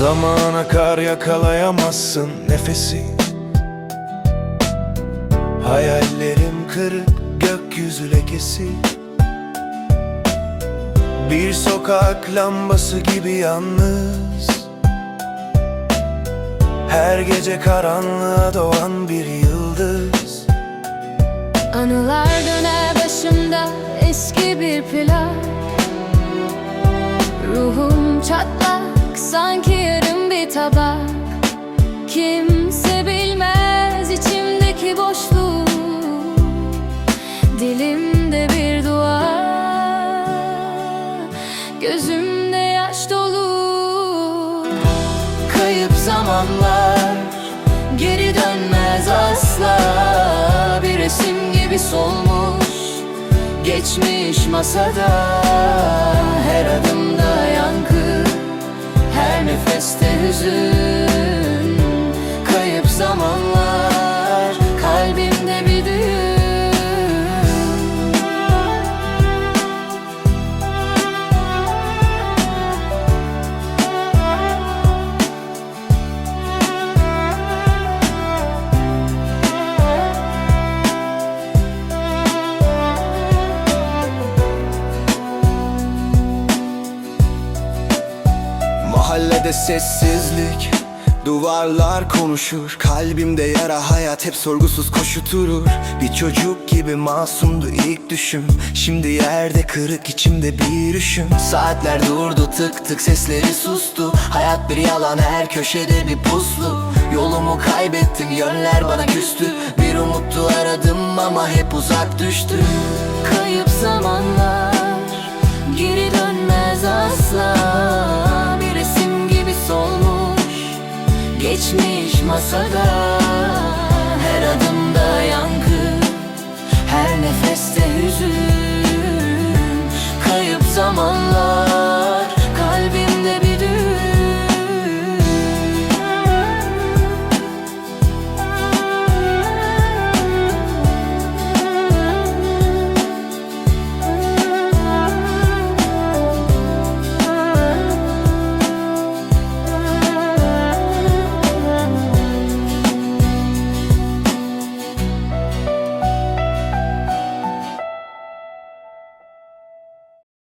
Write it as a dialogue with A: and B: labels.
A: Zaman akar yakalayamazsın nefesi. Hayallerim kırık gökyüzü lekesi. Bir sokak lambası gibi yalnız. Her gece karanlığa doğan bir yıldız.
B: Anılar döner başımda eski bir plak Ruhum çatlak sanki tabak Kimse bilmez içimdeki boşluğu. Dilimde bir dua. Gözümde yaş dolu. Kayıp zamanlar Geri dönmez asla. Bir resim gibi solmuş Geçmiş masada. Her adımda
C: Mahallede sessizlik Duvarlar konuşur. Kalbimde yara hayat hep sorgusuz koşuturur. Bir çocuk gibi masumdu ilk düşüm. Şimdi yerde kırık içimde bir üşüm. Saatler durdu tık tık sesleri sustu. Hayat bir yalan her köşede bir puslu. Yolumu kaybettim yönler bana küstü. Bir umuttu aradım ama hep uzak düştü.
B: Kayıp zamanlar Geçmiş masada